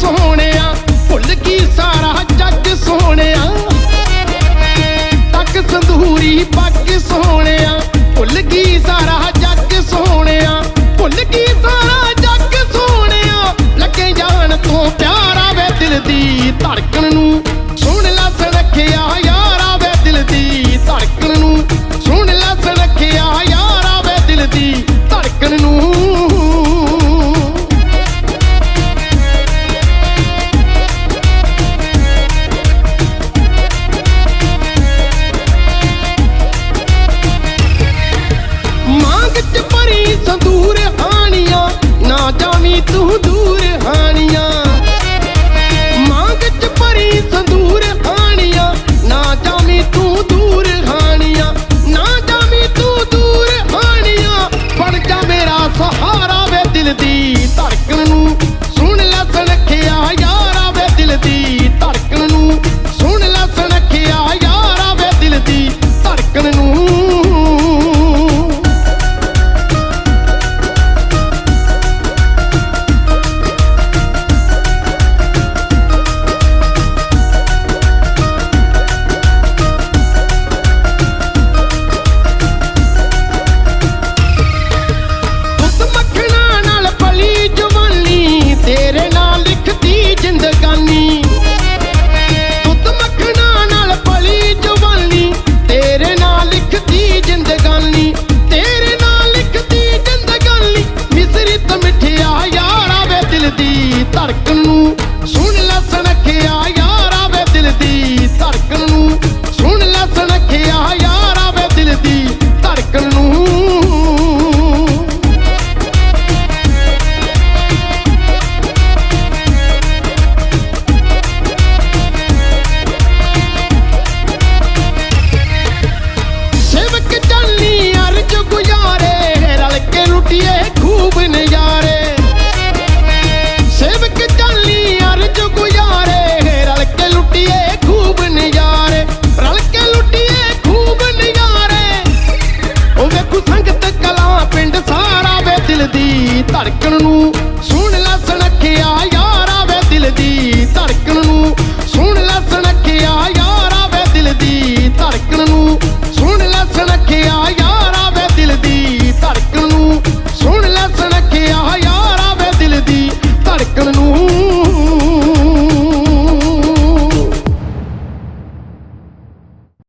ਸੋਹਣਿਆ ਭੁੱਲ ਗਈ ਸਾਰਾ ਜੱਗ ਸੋਹਣਿਆ। ਤੱਕ ਸੰਧੂਰੀ ਪੱਗ ਸੋਹਣਿਆ ਭੁੱਲ ਗਈ ਸਾਰਾ जमी तू दूर ਲੁੱਟੀਏ ਖੂਬ ਨਜ਼ਾਰੇ ਸੇਵਕ ਚਾਲੀ ਅਰਜ ਗੁਜ਼ਾਰੇ, ਰਲ ਕੇ ਲੁੱਟੀਏ ਖੂਬ ਨਜ਼ਾਰੇ ਰਲ ਕੇ ਲੁੱਟੀਏ ਖੂਬ ਨਜ਼ਾਰੇ ਉਹ ਵੇਖੂ ਸੰਗਤ ਕਲਾ ਪਿੰਡ ਸਾਰਾ ਵੇ ਦਿਲ ਦੀ ਧੜਕਣ ਨੂੰ।